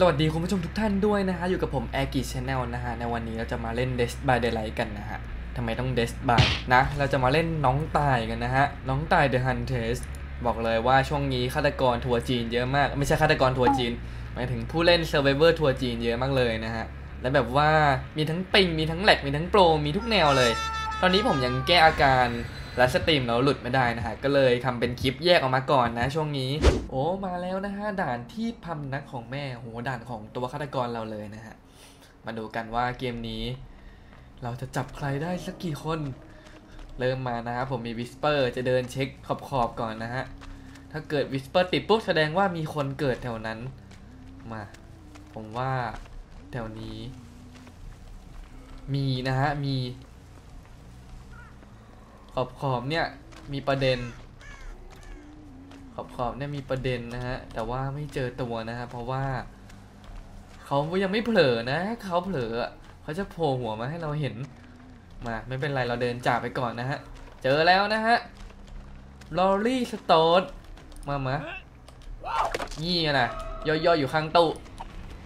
สวัสดีคุณผู้ชมทุกท่านด้วยนะฮะ อยู่กับผมแอร์กิชแนลนะฮะ ในวันนี้เราจะมาเล่น Death by Daylight กันนะฮะทำไมต้อง Death by นะ เราจะมาเล่นน้องตายกันนะฮะ น้องตาย The Huntress บอกเลยว่าช่วงนี้ฆาตกรทัวร์จีนเยอะมาก ไม่ใช่ฆาตกรทัวร์จีน หมายถึงผู้เล่น Survivor ทัวร์จีนเยอะมากเลยนะฮะ และแบบว่ามีทั้งปิง มีทั้งแหลก มีทั้งโปร มีทุกแนวเลย ตอนนี้ผมยังแก้อาการ และสตรีมแล้วหลุดไม่ได้นะฮะ ก็เลยทำเป็นคลิปแยกออกมาก่อนนะช่วงนี้ โอ้มาแล้วนะฮะ ด่านที่พำนักของแม่โหด่านของตัวฆาตกรเราเลยนะฮะ มาดูกันว่าเกมนี้ เราจะจับใครได้สักกี่คน เริ่มมานะฮะผมมีวิสเปอร์จะเดินเช็คขอบๆก่อนนะฮะ ถ้าเกิดวิสเปอร์ติดปุ๊บแสดงว่ามีคนเกิดแถวนั้น มา ผมว่าแถวนี้ มีนะฮะ มี ขอบขอบเนี่ยมีประเด็น ขอบขอบเนี่ยมีประเด็นนะฮะ แต่ว่าไม่เจอตัวนะฮะ เพราะว่าเขายังไม่เผลอนะเขาเผลอเขาจะโผล่หัวมาให้เราเห็น มาไม่เป็นไรเราเดินจากไปก่อนนะฮะ เจอแล้วนะฮะลอรี่สโตดมามานี่นะย่อๆอยู่ข้างตู้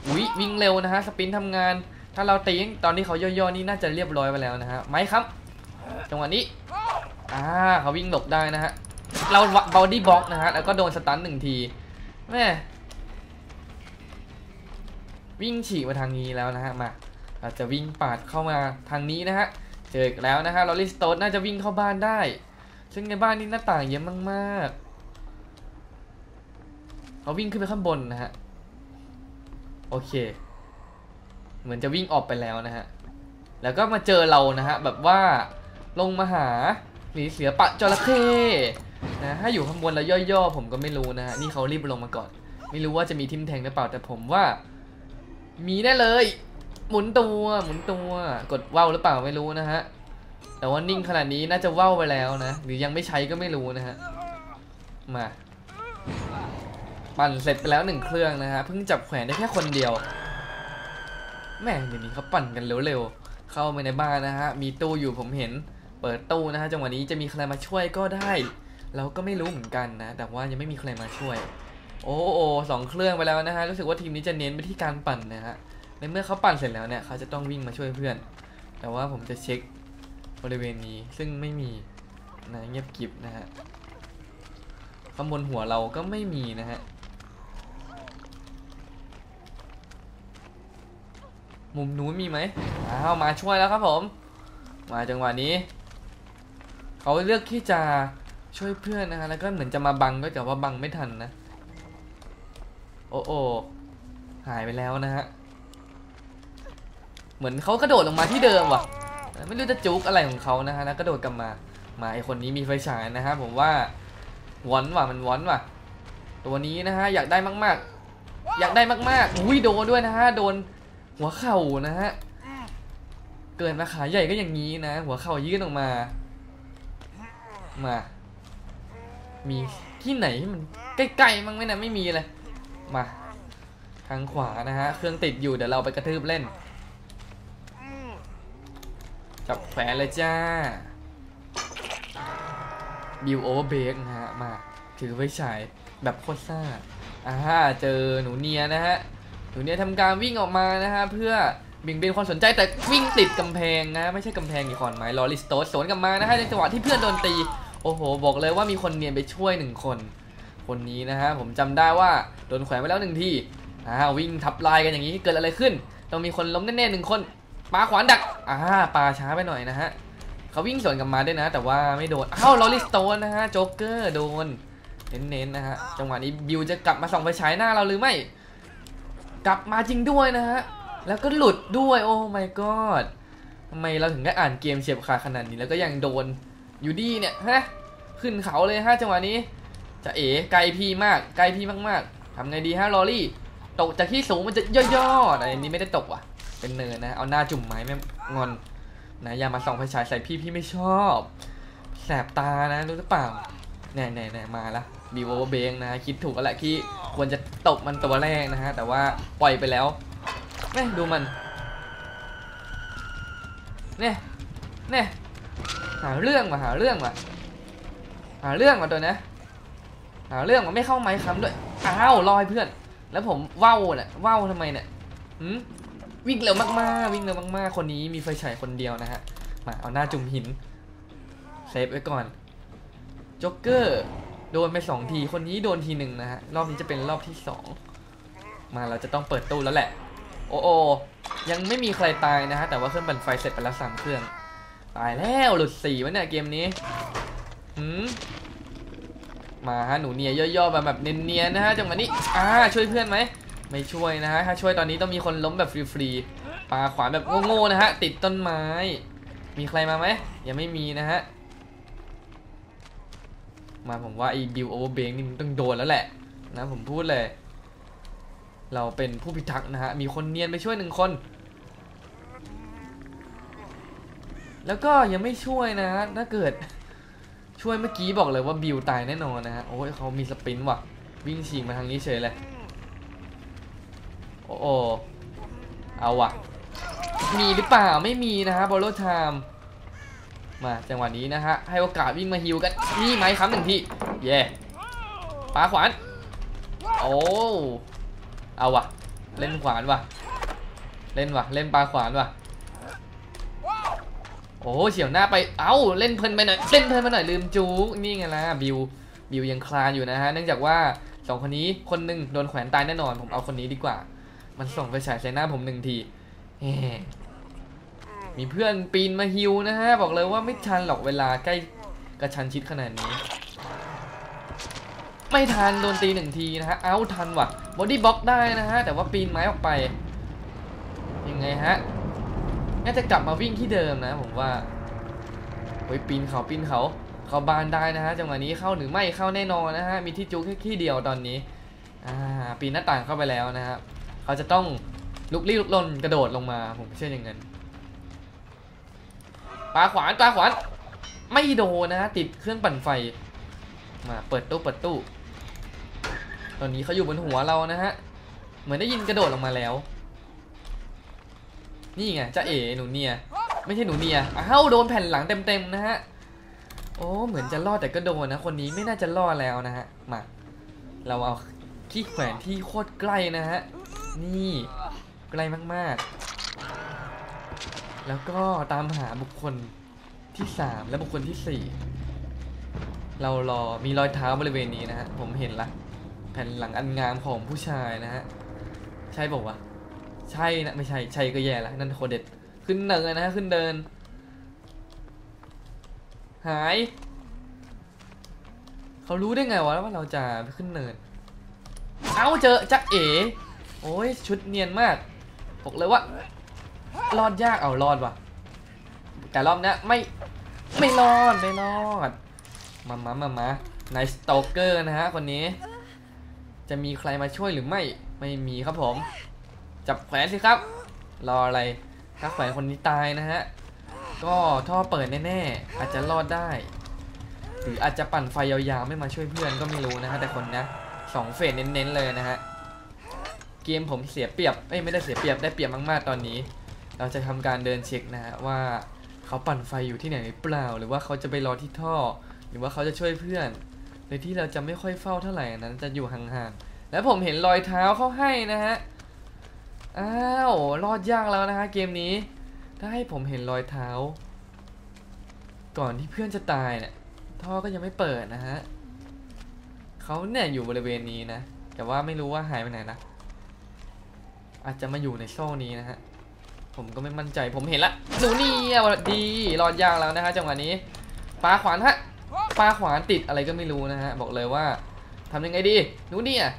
อุ๊ยวิ่งเร็วนะฮะสปินทำงาน ถ้าเราตีตอนนี้เขาย่อยๆนี่น่าจะเรียบร้อยไปแล้วนะฮะไหมครับจังหวะนี้ อ่าเขาวิ่งหลบได้นะฮะ เราบอดี้บล็อกนะฮะ แล้วก็โดนสตันหนึ่งที แม่วิ่งฉีกมาทางนี้แล้วนะฮะ มาเราจะวิ่งปาดเข้ามาทางนี้นะฮะ เจอกแล้วนะฮะลอริสโตนน่าจะวิ่งเข้าบ้านได้ ซึ่งในบ้านนี้หน้าต่างเยอะมากๆเขาวิ่งขึ้นไปข้างบนนะฮะ โอเค เหมือนจะวิ่งออกไปแล้วนะฮะ แล้วก็มาเจอเรานะฮะ แบบว่าลงมาหา หนีเสือปะจระเข้นะถ้าอยู่ข้างบนแล้วย่อๆผมก็ไม่รู้นะฮะนี่เขารีบลงมาก่อน ไม่รู้ว่าจะมีทิมแทงหรือเปล่าแต่ผมว่า มีแน่เลย หมุนตัวหมุนตัวกดว่าวหรือเปล่าไม่รู้นะฮะแต่ว่านิ่งขนาดนี้น่าจะว่าวไปแล้วนะ หรือยังไม่ใช้ก็ไม่รู้นะฮะมาปั่นเสร็จไปแล้วหนึ่งเครื่องนะฮะเพิ่งจับแขวนได้แค่คนเดียวแม่เดี๋ยวนี้เขาปั่นกันเร็วๆเข้ามาในบ้านนะฮะมีตู้อยู่ผมเห็น เปิดตู้นะฮะจังหวะนี้จะมีใครมาช่วยก็ได้ เราก็ไม่รู้เหมือนกันนะ แต่ว่ายังไม่มีใครมาช่วย โอ้โอสองเครื่องไปแล้วนะฮะรู้สึกว่าทีมนี้จะเน้นไปที่การปั่นนะฮะในเมื่อเขาปั่นเสร็จแล้วเนี่ยเขาจะต้องวิ่งมาช่วยเพื่อน แต่ว่าผมจะเช็คบริเวณนี้ซึ่งไม่มีนะเงียบกิบนะฮะข้างบนหัวเราก็ไม่มีนะฮะมุมนู้นมีไหมอ้าวมาช่วยแล้วครับผม มาจังหวะนี้ เขาเลือกที่จะช่วยเพื่อนนะฮะแล้วก็เหมือนจะมาบังก็แต่ว่าบังไม่ทันนะ โอ้โอหายไปแล้วนะฮะ เหมือนเขากระโดดลงมาที่เดิมว่ะ ไม่รู้จะจุกอะไรของเขานะฮะแล้วกระโดดกลับมา มาไอคนนี้มีไฟฉายนะฮะผมว่าวอนว่ะมันวอนว่ะ ตัวนี้นะฮะอยากได้มาก ๆ อยากได้มากๆอุ้ยโดนด้วยนะฮะโดนหัวเข่านะฮะเกิดมาขาใหญ่ก็อย่างนี้นะ หัวเข่ายื่นออกมา มา มีที่ไหนที่มันใกล้ๆมั้งไหมนะไม่มีเลย มา ทางขวานะฮะ เครื่องติดอยู่เดี๋ยวเราไปกระทืบเล่น จับแขวนเลยจ้า บิวโอเวอร์เบรกนะฮะ มา ถือไฟฉายแบบโคตรซ่าอ่าเจอหนูเนียนะฮะ หนูเนียทำการวิ่งออกมานะฮะ เพื่อบี่ยงเบนความสนใจแต่วิ่งติดกำแพงนะ ไม่ใช่กำแพงอีกขอนไม้ลอริสโตสสวนกลับมานะฮะในจังหวะที่เพื่อนโดนตี โอ้โห บอกเลยว่ามีคนเนียนไปช่วยหนึ่งคน คนนี้นะฮะผมจำได้ว่าโดนแขวนไปแล้วหนึ่งทีอ่าวิ่งทับลายกันอย่างนี้เกิดอะไรขึ้น ต้องมีคนล้มแน่ๆหนึ่งคนปาขวานดักอ่าปาช้าไปหน่อยนะฮะเขาวิ่งสวนกลับมาด้วยนะ แต่ว่าไม่โดนอ้าวลอริสโตนนะฮะโจ๊กเกอร์โดนเน้นๆนะฮะจังหวะนี้บิวจะกลับมาส่องไฟฉายหน้าเราหรือไม่กลับมาจริงด้วยนะฮะ แล้วก็หลุดด้วย โอ้ my god ทำไมเราถึงได้อ่านเกมเฉียบขาดขนาดนี้ แล้วก็ยังโดนอยู่ดีเนี่ย ฮะ ขึ้นเขาเลยฮะจังหวะนี้ จะเอ๋ไกลพี่มาก ไกลพี่มากๆทำไงดีฮะลอรี่ ตกจากที่สูงมันจะย่อๆแต่อันนี้ไม่ได้ตกว่ะ เป็นเนินนะ เอาหน้าจุ่มไม้แม่งอนนะอย่ามาส่องไฟฉายใส่พี่พี่ไม่ชอบ แสบตานะรู้หรือเปล่าแน่แน่แน่มาละบีโวเบงนะคิดถูกแล้วแหละที่ควรจะตบมันตัวแรกนะฮะ แต่ว่าปล่อยไปแล้วแม่ดูมันเนี่ยเนี่ยหาเรื่องมาหาเรื่องมา หาเรื่องมาตัวนะหาเรื่องมาไม่เข้าไม้ค้ำด้วยอ้าวลอยเพื่อน แล้วผมว่าวน่ะว่าวทำไมเนี่ยหืมวิ่งเร็วมากๆ วิ่งเร็วมากๆ คนนี้มีไฟฉายคนเดียวนะฮะมาเอาหน้าจุ่มหินเซฟไว้ก่อนจ็อกเกอร์โดนไปสองที คนนี้โดนทีหนึ่งนะฮะรอบนี้จะเป็นรอบที่สองมาเราจะต้องเปิดตู้แล้วแหละ โอ้โอยังไม่มีใครตายนะฮะแต่ว่าเครื่องปั่นไฟเสร็จไปแล้วสามเครื่อง ตายแล้วหลุดสี่วะเนี่ยเกมนี้ หืมมาฮะหนูเนียย่อๆมาแบบเนียนๆนะฮะจังหวะนี้อ่าช่วยเพื่อนไหมไม่ช่วยนะฮะถ้าช่วยตอนนี้ต้องมีคนล้มแบบฟรีๆปาขวานแบบโง่ๆนะฮะติดต้นไม้ มีใครมาไหมยังไม่มีนะฮะมาผมว่าไอ้บิวโอเวอร์เบงนี่มันต้องโดนแล้วแหละนะผมพูดเลย เราเป็นผู้พิทักษ์นะฮะมีคนเนียนไปช่วยหนึ่งคน แล้วก็ยังไม่ช่วยนะถ้าเกิด ช่วยเมื่อกี้บอกเลยว่าบิวตายแน่นอนนะฮะ โอ้ยเขามีสปรินต์ว่ะ วิ่งฉีกมาทางนี้เฉยเลย โอ้โอเอาว่ะ มีหรือเปล่าไม่มีนะฮะบอลโลไทม์มาจังหวะนี้นะฮะ ให้โอกาสวิ่งมาฮิวกันนี่ไหมครับหนึ่งทีเย่ปาขวาน โอ้เอาว่ะ เล่นขวานว่ะ เล่นว่ะ เล่นปลาขวานว่ะ โอ้เฉียวหน้าไป เอ้า เล่นเพลินไปหน่อย เล่นเพลินไปหน่อยลืมจู๊นี่ไงล่ะบิว บิวยังคลานอยู่นะฮะ เนื่องจากว่าสองคนนี้คนหนึ่งโดนแขวนตายแน่นอน ผมเอาคนนี้ดีกว่า มันส่งไปฉายใส่หน้าผมหนึ่งทีเฮ้มีเพื่อนปีนมาฮิวนะฮะ บอกเลยว่าไม่ทันหรอกเวลาใกล้กระชันชิดขนาดนี้ ไม่ทันโดนตีหนึ่งทีนะฮะ เอ้าทันว่ะ บอดี้บล็อกได้นะฮะ แต่ว่าปีนไม้ออกไป ยังไงฮะ น่าจะกลับมาวิ่งที่เดิมนะผมว่าโอ้ยปีนเขาปีนเขา เขาบานได้นะฮะจังหวะนี้เข้าหรือไม่เข้าแน่นอนนะฮะมีที่จุกแค่ที่เดียวตอนนี้อ่าปีนหน้าต่างเข้าไปแล้วนะครับเขาจะต้องลุกลี้ลุกลนกระโดดลงมาผมเชื่ออย่างนั้นปลาขวานปลาขวานไม่โดนนะฮะติดเครื่องปั่นไฟ มาเปิดตู้เปิดตู้ ตอนนี้เขาอยู่บนหัวเรานะฮะเหมือนได้ยินกระโดดลงมาแล้ว นี่ไงจะเอ๋หนูเนีย ไม่ใช่หนูเนียอ้าวโดนแผ่นหลังเต็มๆนะฮะ โอ้เหมือนจะรอดแต่ก็โดนนะ คนนี้ไม่น่าจะรอดแล้วนะฮะ มา เราเอาที่แขวนที่โคตรใกล้นะฮะ นี่ใกล้มากๆ แล้วก็ตามหาบุคคลที่สามและบุคคลที่สี่เรารอมีรอยเท้าบริเวณนี้นะฮะ ผมเห็นละ แผ่นหลังอันงามของผู้ชายนะฮะ ใช่บอกว่า ใช่นะไม่ใช่ใช่ก็แย่ละนั่นโคเด็ดขึ้นเนินนะฮะขึ้นเดิน หาย เขารู้ได้ไงวะว่าเราจะขึ้นเนิน เอาเจอจะเอ๋โอ้ยชุดเนียนมากบอกเลยว่ารอดยากเอารอดว่ะ แต่รอบเนี้ยไม่ไม่รอดไม่รอดมามามามาในสโตเกอร์นะฮะคนนี้ จะมีใครมาช่วยหรือไม่ไม่มีครับผม จับแขวนสิครับ รออะไรถ้าแขวนคนนี้ตายนะฮะ ก็ท่อเปิดแน่ๆ อาจจะรอดได้ หรืออาจจะปั่นไฟยาวๆ ไม่มาช่วยเพื่อนก็ไม่รู้นะฮะ แต่คนนะสองเฟสเน้นๆเลยนะฮะ เกมผมเสียเปรียบเอ้ยไม่ได้เสียเปรียบได้เปรียบมากๆตอนนี้ เราจะทำการเดินเช็คนะฮะว่าเขาปั่นไฟอยู่ที่ไหนหรือเปล่า หรือว่าเขาจะไปรอที่ท่อ หรือว่าเขาจะช่วยเพื่อนโดยที่เราจะไม่ค่อยเฝ้าเท่าไหร่นั้นจะอยู่ห่างๆ แล้วผมเห็นรอยเท้าเขาให้นะฮะ อ้าวรอดยากแล้วนะฮะเกมนี้ ถ้าให้ผมเห็นรอยเท้า ก่อนที่เพื่อนจะตายเนี่ยท่อก็ยังไม่เปิดนะฮะเขาเนี่ยอยู่บริเวณนี้นะ แต่ว่าไม่รู้ว่าหายไปไหนนะ อาจจะมาอยู่ในโซ่นี้นะฮะ ผมก็ไม่มั่นใจ ผมเห็นละหนูนี่อะดี รอดยากแล้วนะฮะจังหวะนี้ปลาขวานฮะปลาขวานติดอะไรก็ไม่รู้นะฮะ บอกเลยว่าทำยังไงดีหนูนี่อะ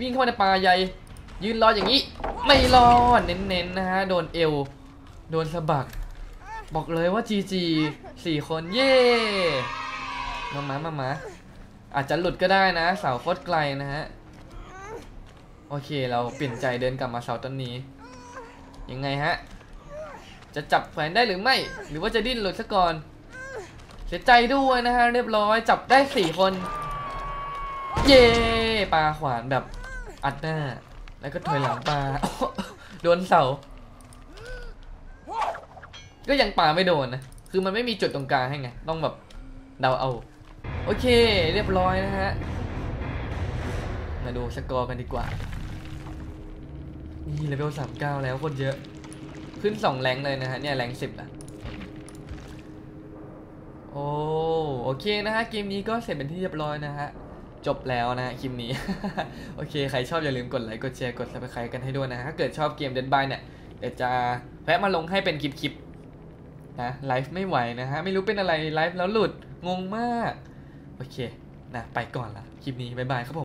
วิ่งเข้ามาในป่าใหญ่ ยืนรออย่างนี้ ไม่รอดเน้นๆนะฮะโดนเอว โดนสะบัก บอกเลยว่า GG สี่คนเย่มามามามาอาจจะหลุดก็ได้นะ เสาโคตรไกลนะฮะ โอเคเราเปลี่ยนใจเดินกลับมาเสาต้นนี้ ยังไงฮะ จะจับแขวนได้หรือไม่ หรือว่าจะดิ้นหลุดซะก่อน เสียใจด้วยนะฮะ เรียบร้อยจับได้สี่คน เย่ปลาขวานแบบอัดหน้า แล้วก็ถอยหลังปลาโดนเสา ก็ยังปลาไม่โดนนะ คือมันไม่มีจุดตรงกลางให้ไง ต้องแบบเดาเอา โอเค เรียบร้อยนะฮะ มาดูสกอร์กันดีกว่า นี่เลเวลสามเก้าแล้วคนเยอะ ขึ้นสองแรงเลยนะฮะ เนี่ยแรงสิบนะโอ้ โอเคนะฮะ เกมนี้ก็เสร็จเป็นที่เรียบร้อยนะฮะ จบแล้วนะคลิปนี้ โอเค ใครชอบอย่าลืมกดไลค์กดแชร์กด subscribe กันให้ด้วยนะถ้าเกิดชอบเกม Dead by เนี่ยเดี๋ยวจะแวะมาลงให้เป็นคลิปๆนะไลฟ์ไม่ไหวนะฮะ ไม่รู้เป็นอะไรไลฟ์แล้วหลุดงงมาก โอเคนะไปก่อนละคลิปนี้บ๊ายบายครับผม